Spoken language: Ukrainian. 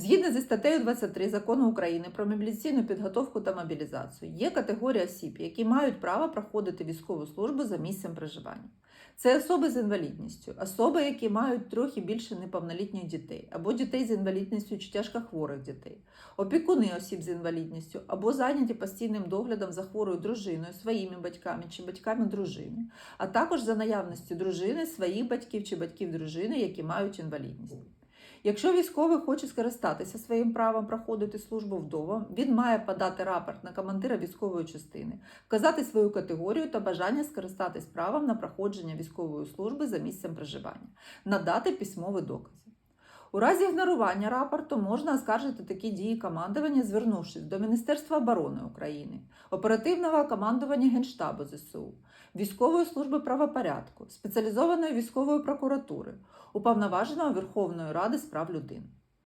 Згідно зі статтею 23 закону України про мобілізаційну підготовку та мобілізацію, є категорія осіб, які мають право проходити військову службу за місцем проживання. Це особи з інвалідністю, особи, які мають трохи більше неповнолітніх дітей, або дітей з інвалідністю чи тяжкохворих дітей, опікуни осіб з інвалідністю, або зайняті постійним доглядом за хворою дружиною, своїми батьками чи батьками дружини, а також за наявністю дружини, своїх батьків чи батьків дружини, які мають інвалідність. Якщо військовий хоче скористатися своїм правом проходити службу вдома, він має подати рапорт на командира військової частини, вказати свою категорію та бажання скористатись правом на проходження військової служби за місцем проживання, надати письмові докази. У разі ігнорування рапорту можна оскаржити такі дії командування, звернувшись до Міністерства оборони України, оперативного командування Генштабу ЗСУ, військової служби правопорядку, спеціалізованої військової прокуратури, уповноваженого Верховної Ради з прав людини.